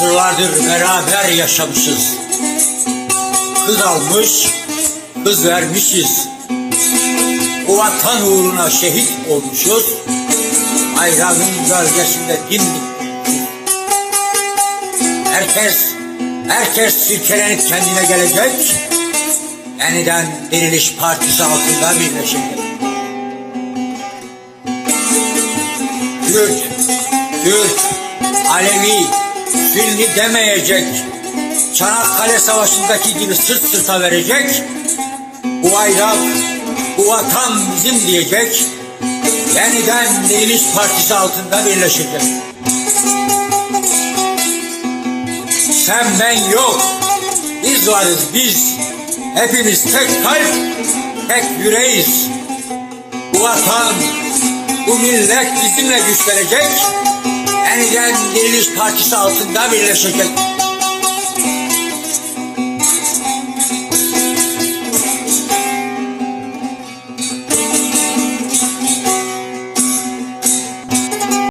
Asırlardır beraber yaşamışız. Kız almış, kız vermişiz. Bu vatan uğruna şehit olmuşuz. Bayrağın gölgesinde dimdik. Herkes, herkes silkelenip kendine gelecek. Yeniden Diriliş Partisi altında birleşecek. Kürt, Türk, Alevi, Sünni demeyecek. Çanakkale Savaşı'ndaki gibi sırt sırta verecek. Bu bayrak, bu vatan bizim diyecek. Yeniden Diriliş Partisi altında birleşecek. Sen ben yok. Biz varız biz. Hepimiz tek kalp, tek yüreğiz. Bu vatan, bu millet bizimle güçlenecek. Yeniden Diriliş Partisi altında birleşecek.